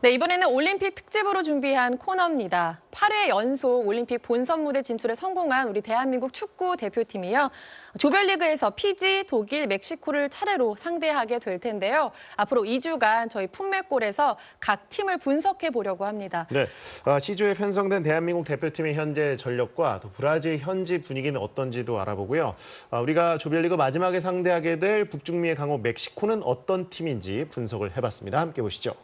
네, 이번에는 올림픽 특집으로 준비한 코너입니다. 8회 연속 올림픽 본선 무대 진출에 성공한 우리 대한민국 축구 대표팀이요. 조별리그에서 피지, 독일, 멕시코를 차례로 상대하게 될 텐데요. 앞으로 2주간 저희 품맥골에서 각 팀을 분석해 보려고 합니다. 네, 아, C조에 편성된 대한민국 대표팀의 현재 전력과 또 브라질 현지 분위기는 어떤지도 알아보고요. 아, 우리가 조별리그 마지막에 상대하게 될 북중미의 강호 멕시코는 어떤 팀인지 분석을 해봤습니다. 함께 보시죠.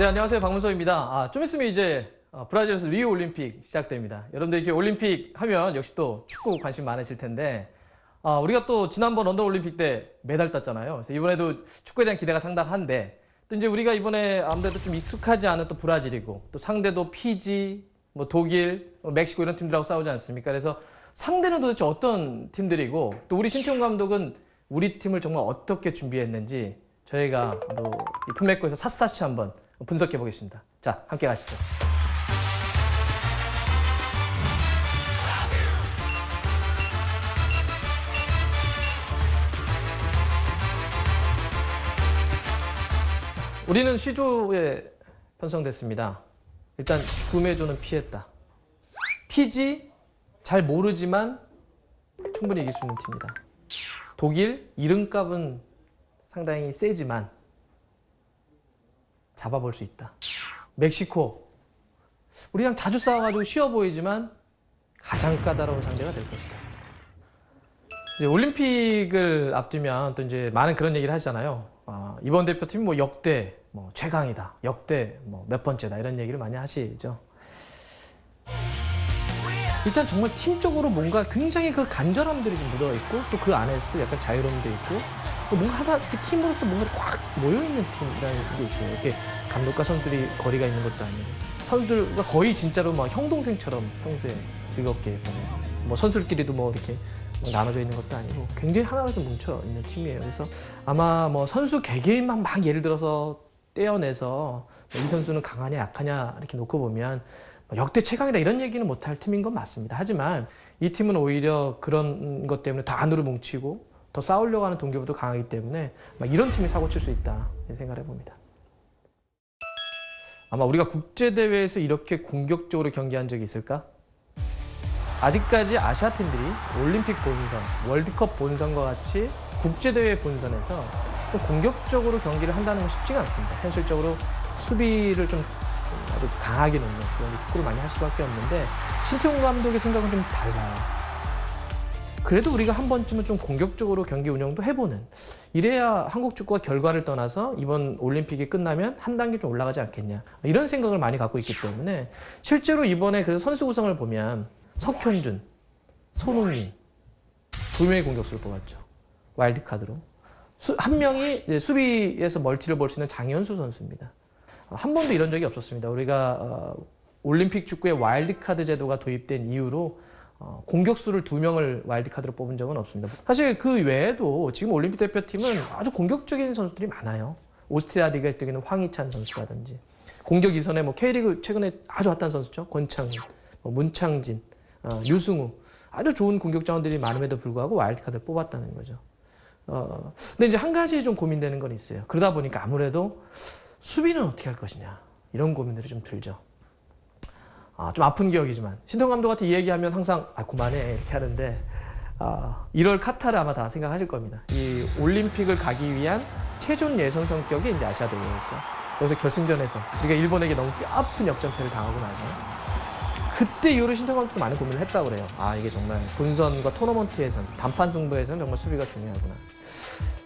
네, 안녕하세요. 박문서입니다. 아, 좀 있으면 이제 어, 브라질에서 리우 올림픽 시작됩니다. 여러분들 이렇게 올림픽 하면 역시 또 축구 관심 많으실 텐데 아, 우리가 또 지난번 런던 올림픽 때 메달 땄잖아요. 그래서 이번에도 축구에 대한 기대가 상당한데 또 이제 우리가 이번에 아무래도 좀 익숙하지 않은 또 브라질이고 또 상대도 피지, 뭐 독일, 뭐 멕시코 이런 팀들하고 싸우지 않습니까? 그래서 상대는 도대체 어떤 팀들이고 또 우리 신태용 감독은 우리 팀을 정말 어떻게 준비했는지 저희가 뭐 이 품맥고에서 샅샅이 한번 분석해 보겠습니다. 자, 함께 가시죠. 우리는 시조에 편성됐습니다. 일단 죽음의 조는 피했다. 피지 잘 모르지만 충분히 이길 수 있는 팀이다. 독일 이름값은 상당히 세지만 잡아볼 수 있다. 멕시코 우리랑 자주 싸워가지고 쉬워 보이지만 가장 까다로운 상대가 될 것이다. 이제 올림픽을 앞두면 또 이제 많은 그런 얘기를 하시잖아요. 아, 이번 대표팀이 뭐 역대 뭐 최강이다, 역대 뭐 몇 번째다 이런 얘기를 많이 하시죠. 일단 정말 팀적으로 뭔가 굉장히 그 간절함들이 좀 묻어 있고 또 그 안에서도 약간 자유로움도 있고 또 뭔가 하나 팀으로서 뭔가 확 모여 있는 팀이라는 게 있어요. 이렇게 감독과 선수들이 거리가 있는 것도 아니고 선수들과 거의 진짜로 막 형동생처럼 평소에 즐겁게. 뭐 선수들끼리도 뭐 이렇게 뭐 나눠져 있는 것도 아니고 굉장히 하나로 좀 뭉쳐 있는 팀이에요. 그래서 아마 뭐 선수 개개인만 막 예를 들어서 떼어내서 뭐이 선수는 강하냐 약하냐 이렇게 놓고 보면 뭐 역대 최강이다 이런 얘기는 못할 팀인 건 맞습니다. 하지만 이 팀은 오히려 그런 것 때문에 더 안으로 뭉치고 더 싸우려고 하는 동기부터 강하기 때문에 막 이런 팀이 사고 칠 수 있다 생각을 해봅니다. 아마 우리가 국제 대회에서 이렇게 공격적으로 경기한 적이 있을까? 아직까지 아시아 팀들이 올림픽 본선, 월드컵 본선과 같이 국제 대회 본선에서 좀 공격적으로 경기를 한다는 건 쉽지가 않습니다. 현실적으로 수비를 좀 아주 강하게 놓는 그런 축구를 많이 할 수밖에 없는데 신태용 감독의 생각은 좀 달라요. 그래도 우리가 한 번쯤은 좀 공격적으로 경기 운영도 해보는 이래야 한국 축구가 결과를 떠나서 이번 올림픽이 끝나면 한 단계 좀 올라가지 않겠냐 이런 생각을 많이 갖고 있기 때문에 실제로 이번에 그 선수 구성을 보면 석현준, 손흥민 두 명의 공격수를 뽑았죠 와일드카드로 수- 한 명이 수비에서 멀티를 볼 수 있는 장현수 선수입니다. 한 번도 이런 적이 없었습니다. 우리가 어, 올림픽 축구에 와일드카드 제도가 도입된 이후로 어, 공격수를 두 명을 와일드카드로 뽑은 적은 없습니다. 사실 그 외에도 지금 올림픽 대표팀은 아주 공격적인 선수들이 많아요. 오스트리아 리그에서 뛰는 황희찬 선수라든지 공격 이선에 뭐 K리그 최근에 아주 핫한 선수죠. 권창훈, 뭐 문창진, 어, 유승우 아주 좋은 공격 자원들이 많음에도 불구하고 와일드카드를 뽑았다는 거죠. 어, 근데 이제 한 가지 좀 고민되는 건 있어요. 그러다 보니까 아무래도 수비는 어떻게 할 것이냐 이런 고민들이 좀 들죠. 아, 좀 아픈 기억이지만 신동 감독한테 이 얘기하면 항상 아 그만해 이렇게 하는데 아, 1월 카타르 아마 다 생각하실 겁니다. 이 올림픽을 가기 위한 최종 예선 성격이 이제 아시아 대회였죠. 여기서 결승전에서 우리가 일본에게 너무 뼈아픈 역전패를 당하고 나서 그때 이후로 신동 감독도 많은 고민을 했다고 그래요. 아 이게 정말 본선과 토너먼트에선 단판 승부에서는 정말 수비가 중요하구나.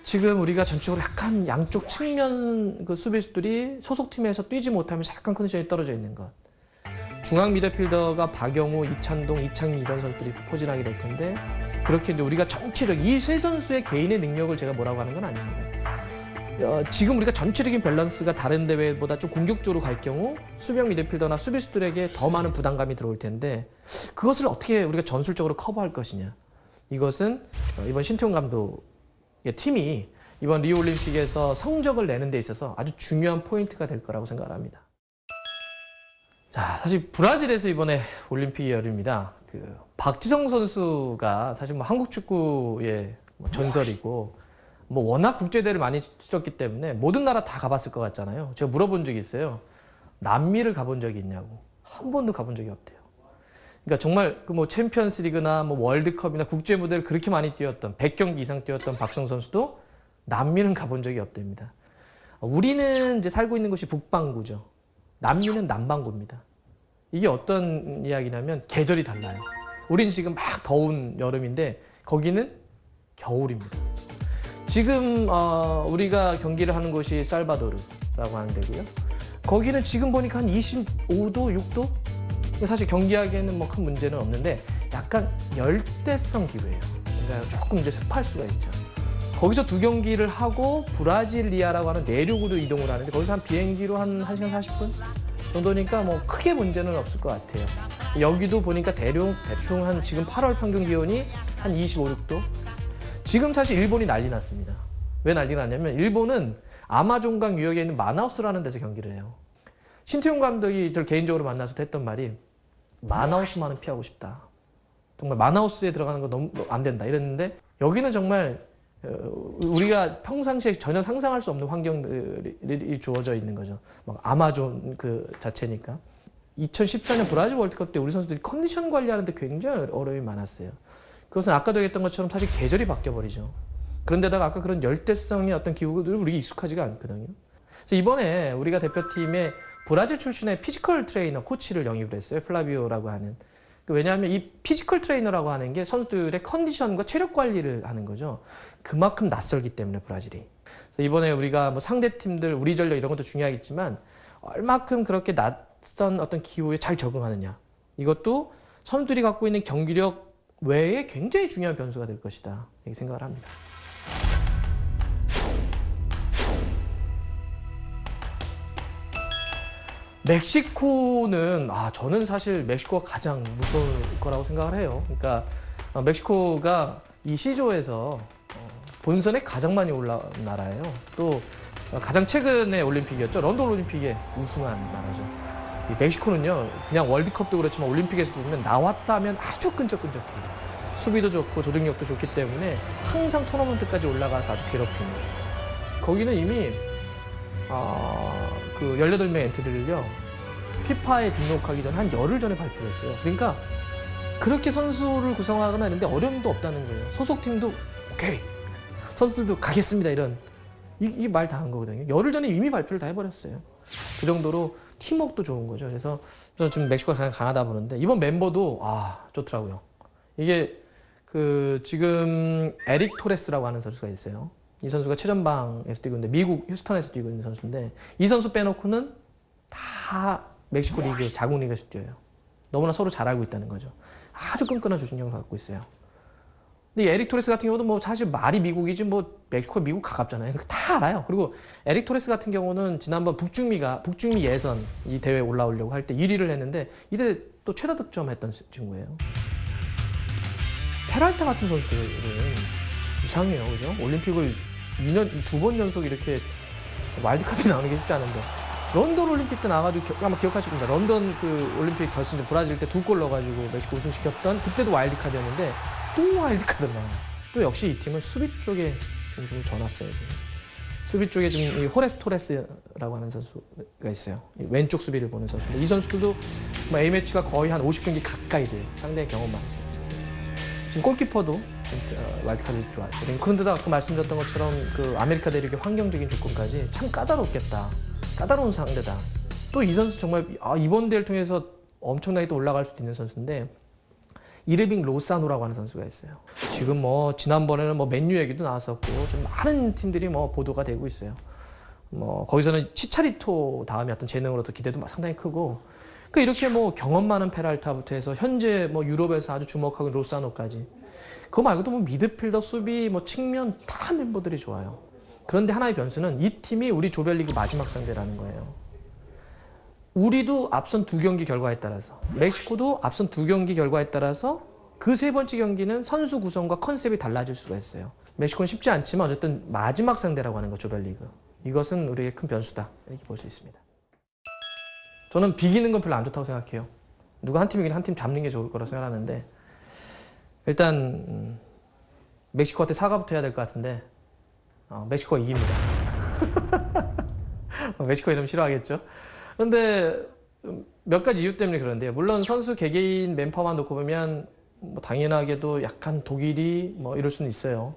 지금 우리가 전적으로 약간 양쪽 측면 그 수비수들이 소속팀에서 뛰지 못하면서 약간 컨디션이 떨어져 있는 것. 중앙 미드필더가 박영우, 이찬동, 이창민 이런 선수들이 포진하게 될 텐데 그렇게 이제 우리가 전체적 이 세 선수의 개인의 능력을 제가 뭐라고 하는 건 아닙니다. 어, 지금 우리가 전체적인 밸런스가 다른 대회보다 좀 공격적으로 갈 경우 수비형 미드필더나 수비수들에게 더 많은 부담감이 들어올 텐데 그것을 어떻게 우리가 전술적으로 커버할 것이냐. 이것은 어, 이번 신태용 감독의 팀이 이번 리우 올림픽에서 성적을 내는 데 있어서 아주 중요한 포인트가 될 거라고 생각을 합니다. 자, 사실 브라질에서 이번에 올림픽이 열립니다. 그 박지성 선수가 사실 뭐 한국 축구의 뭐 전설이고 뭐 워낙 국제대회를 많이 치렀기 때문에 모든 나라 다 가봤을 것 같잖아요. 제가 물어본 적이 있어요. 남미를 가본 적이 있냐고. 한 번도 가본 적이 없대요. 그러니까 정말 그 뭐 챔피언스 리그나 뭐 월드컵이나 국제 무대를 그렇게 많이 뛰었던 100경기 이상 뛰었던 박성 선수도 남미는 가본 적이 없답니다. 우리는 이제 살고 있는 곳이 북반구죠. 남미는 남반구입니다. 이게 어떤 이야기냐면 계절이 달라요. 우린 지금 막 더운 여름인데 거기는 겨울입니다. 지금 어, 우리가 경기를 하는 곳이 살바도르라고 하는 데고요. 거기는 지금 보니까 한 25도, 6도? 사실 경기하기에는 뭐 큰 문제는 없는데 약간 열대성 기후예요. 그러니까 조금 이제 습할 수가 있죠. 거기서 두 경기를 하고 브라질리아라고 하는 내륙으로 이동을 하는데 거기서 한 비행기로 한 1시간 40분 정도니까 뭐 크게 문제는 없을 것 같아요. 여기도 보니까 대륙 대충 한 지금 8월 평균 기온이 한 25, 6도. 지금 사실 일본이 난리 났습니다. 왜 난리 났냐면 일본은 아마존강 유역에 있는 마나우스라는 데서 경기를 해요. 신태용 감독이 저 개인적으로 만나서 했던 말이 마나우스만은 피하고 싶다. 정말 마나우스에 들어가는 거 너무 안 된다 이랬는데 여기는 정말 어, 우리가 평상시에 전혀 상상할 수 없는 환경들이 주어져 있는 거죠. 막 아마존 그 자체니까. 2014년 브라질 월드컵 때 우리 선수들이 컨디션 관리하는데 굉장히 어려움이 많았어요. 그것은 아까도 얘기했던 것처럼 사실 계절이 바뀌어 버리죠. 그런데다가 아까 그런 열대성의 어떤 기후들 우리 익숙하지가 않거든요. 그래서 이번에 우리가 대표팀에 브라질 출신의 피지컬 트레이너 코치를 영입을 했어요. 플라비오라고 하는. 그 왜냐하면 이 피지컬 트레이너라고 하는 게 선수들의 컨디션과 체력 관리를 하는 거죠. 그만큼 낯설기 때문에 브라질이. 그래서 이번에 우리가 뭐 상대 팀들 우리 전력 이런 것도 중요하겠지만 얼마큼 그렇게 낯선 어떤 기후에 잘 적응하느냐. 이것도 선수들이 갖고 있는 경기력 외에 굉장히 중요한 변수가 될 것이다. 이렇게 생각을 합니다. 멕시코는 아 저는 사실 멕시코가 가장 무서울 거라고 생각을 해요. 그러니까 어, 멕시코가 이 C조에서 어, 본선에 가장 많이 올라온 나라예요. 또 어, 가장 최근에 올림픽이었죠. 런던 올림픽에 우승한 나라죠. 이 멕시코는요, 그냥 월드컵도 그렇지만 올림픽에서도 보면 나왔다면 아주 끈적끈적해요. 수비도 좋고 조직력도 좋기 때문에 항상 토너먼트까지 올라가서 아주 괴롭히는. 거기는 이미 아, 그 18명 엔트리를요, 피파에 등록하기 전한 열흘 전에 발표를 했어요. 그러니까 그렇게 선수를 구성하거나 했는데 어려움도 없다는 거예요. 소속팀도 오케이. 선수들도 가겠습니다. 이런. 이- 말 다 한 거거든요. 열흘 전에 이미 발표를 다 해버렸어요. 그 정도로 팀워크도 좋은 거죠. 그래서 저는 지금 멕시코가 강하다 보는데 이번 멤버도 아 좋더라고요. 이게 그 지금 에릭 토레스라고 하는 선수가 있어요. 이 선수가 최전방에서 뛰고 있는데 미국 휴스턴에서 뛰고 있는 선수인데 이 선수 빼놓고는 다 멕시코 리그 자국 리그에서 뛰어요. 너무나 서로 잘 알고 있다는 거죠. 아주 끈끈한 조직력을 갖고 있어요. 근데 이 에릭 토레스 같은 경우도 뭐 사실 말이 미국이지 뭐 멕시코 미국 가깝잖아요. 그러니까 다 알아요. 그리고 에릭 토레스 같은 경우는 지난번 북중미가 북중미 예선 이 대회 에 올라오려고 할 때 1위를 했는데 이때 또 최다 득점 했던 친구예요. 페랄타 같은 선수들은 이상해요. 그죠? 올림픽을 2년 두 번 연속 이렇게 와일드카드 나오는 게 쉽지 않은데 런던 올림픽 때 나와가지고 겨- 아마 기억하실 겁니다. 런던 그 올림픽 결승전 브라질 때 두 골 넣어가지고 멕시코 우승 시켰던 그때도 와일드카드였는데 또 와일드카드 나와요. 또 역시 이 팀은 수비 쪽에 중심을 져놨어요. 지금. 수비 쪽에 지금 이 호레스 토레스라고 하는 선수가 있어요. 이 왼쪽 수비를 보는 선수인데 이 선수들도 뭐 A매치가 거의 한 50경기 가까이 돼요. 상대의 경험 많으세요. 지금 골키퍼도 어, 와일드카드에 들어왔어요. 그런데도 아까 말씀드렸던 것처럼 그 아메리카 대륙의 환경적인 조건까지 참 까다롭겠다. 까다로운 상대다. 또 이 선수 정말 아, 이번 대회를 통해서 엄청나게 또 올라갈 수도 있는 선수인데 이르빙 로사노라고 하는 선수가 있어요. 지금 뭐 지난번에는 뭐 맨유 얘기도 나왔었고 좀 많은 팀들이 뭐 보도가 되고 있어요. 뭐 거기서는 치차리토 다음에 어떤 재능으로도 기대도 상당히 크고 그 이렇게 뭐 경험 많은 페랄타부터 해서 현재 뭐 유럽에서 아주 주목하고 로사노까지 그거 말고도 뭐 미드필더 수비 뭐 측면 다 멤버들이 좋아요. 그런데 하나의 변수는 이 팀이 우리 조별리그 마지막 상대라는 거예요. 우리도 앞선 두 경기 결과에 따라서 멕시코도 앞선 두 경기 결과에 따라서 그 세 번째 경기는 선수 구성과 컨셉이 달라질 수가 있어요. 멕시코는 쉽지 않지만 어쨌든 마지막 상대라고 하는 거 조별리그. 이것은 우리의 큰 변수다 이렇게 볼 수 있습니다. 저는 비기는 건 별로 안 좋다고 생각해요. 누가 한 팀이긴 한 팀 잡는 게 좋을 거라고 생각하는데 일단 음, 멕시코한테 사과부터 해야 될 것 같은데 어, 멕시코가 이깁니다. 어, 멕시코 이름 싫어하겠죠? 그런데 음, 몇 가지 이유 때문에 그런데요. 물론 선수 개개인 맨파워만 놓고 보면 뭐 당연하게도 약간 독일이 뭐 이럴 수는 있어요.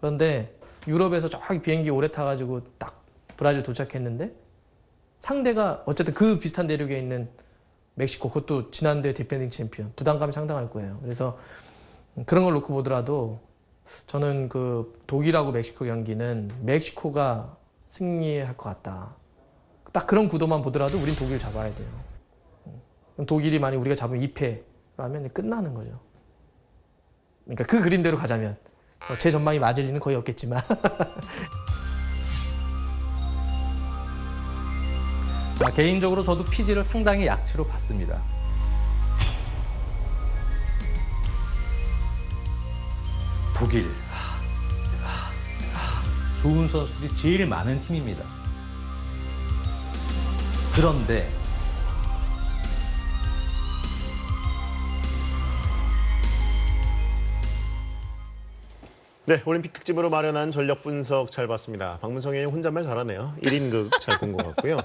그런데 유럽에서 저기 비행기 오래 타가지고 딱 브라질 도착했는데 상대가 어쨌든 그 비슷한 대륙에 있는 멕시코 그것도 지난대 디펜딩 챔피언 부담감이 상당할 거예요. 그래서 음, 그런 걸 놓고 보더라도 저는 그 독일하고 멕시코 경기는 멕시코가 승리할 것 같다. 딱 그런 구도만 보더라도 우린 독일 잡아야 돼요. 독일이 만약 우리가 잡으면 2패라면 끝나는 거죠. 그러니까 그 그림대로 가자면 어, 제 전망이 맞을 리는 거의 없겠지만 아, 개인적으로 저도 피지를 상당히 약치로 봤습니다. 독일 하, 하, 하, 좋은 선수들이 제일 많은 팀입니다. 그런데 네, 올림픽 특집으로 마련한 전력 분석 잘 봤습니다. 박문성 의원이 혼잣말 잘하네요. 1인극 잘 본 것 같고요.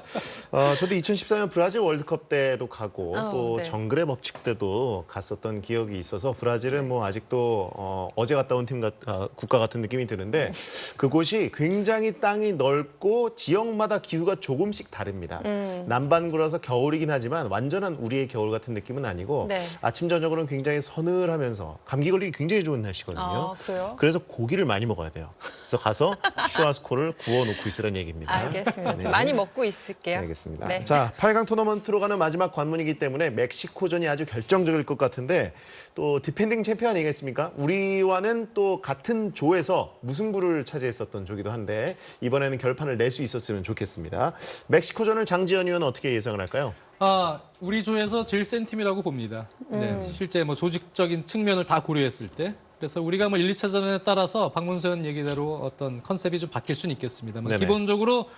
어, 저도 2014년 브라질 월드컵 때도 가고 어, 또 네. 정글의 법칙 때도 갔었던 기억이 있어서 브라질은 뭐 아직도 어, 어제 갔다 온 팀 같, 아, 국가 같은 느낌이 드는데 그곳이 굉장히 땅이 넓고 지역마다 기후가 조금씩 다릅니다. 음. 남반구라서 겨울이긴 하지만 완전한 우리의 겨울 같은 느낌은 아니고 네. 아침 저녁으로는 굉장히 서늘하면서 감기 걸리기 굉장히 좋은 날씨거든요. 아, 그래요? 그래서 고기를 많이 먹어야 돼요. 그래서 가서 슈아스코를 구워 놓고 있으라는 얘기입니다. 알겠습니다. 네. 좀 많이 먹고 있을게요. 알겠습니다. 네. 자, 8강 토너먼트로 가는 마지막 관문이기 때문에 멕시코전이 아주 결정적일 것 같은데 또 디펜딩 챔피언 아니겠습니까? 우리와는 또 같은 조에서 무승부를 차지했었던 조기도 한데 이번에는 결판을 낼 수 있었으면 좋겠습니다. 멕시코전을 장지현 의원 어떻게 예상을 할까요? 아, 우리 조에서 제일 센 팀이라고 봅니다. 네, 실제 뭐 조직적인 측면을 다 고려했을 때. 그래서 우리가 뭐 1, 2차전에 따라서 박문선 얘기대로 어떤 컨셉이 좀 바뀔 수는 있겠습니다만 네네. 기본적으로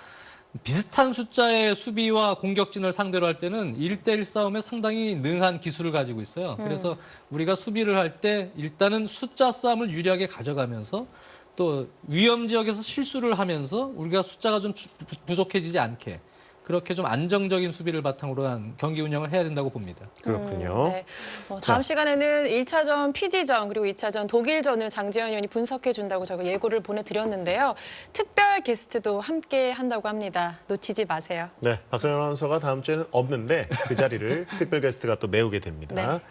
비슷한 숫자의 수비와 공격진을 상대로 할 때는 1대1 싸움에 상당히 능한 기술을 가지고 있어요. 그래서 우리가 수비를 할 때 일단은 숫자 싸움을 유리하게 가져가면서 또 위험 지역에서 실수를 하면서 우리가 숫자가 좀 주- 부족해지지 않게 그렇게 좀 안정적인 수비를 바탕으로 한 경기 운영을 해야 된다고 봅니다. 그렇군요. 네. 어, 다음 시간에는 1차전 피지전 그리고 2차전 독일전을 장지현 의원이 분석해 준다고 저가 예고를 보내드렸는데요. 특별 게스트도 함께 한다고 합니다. 놓치지 마세요. 네, 박성현 아나운서가 다음 주에는 없는데 그 자리를 특별 게스트가 또 메우게 됩니다. 네.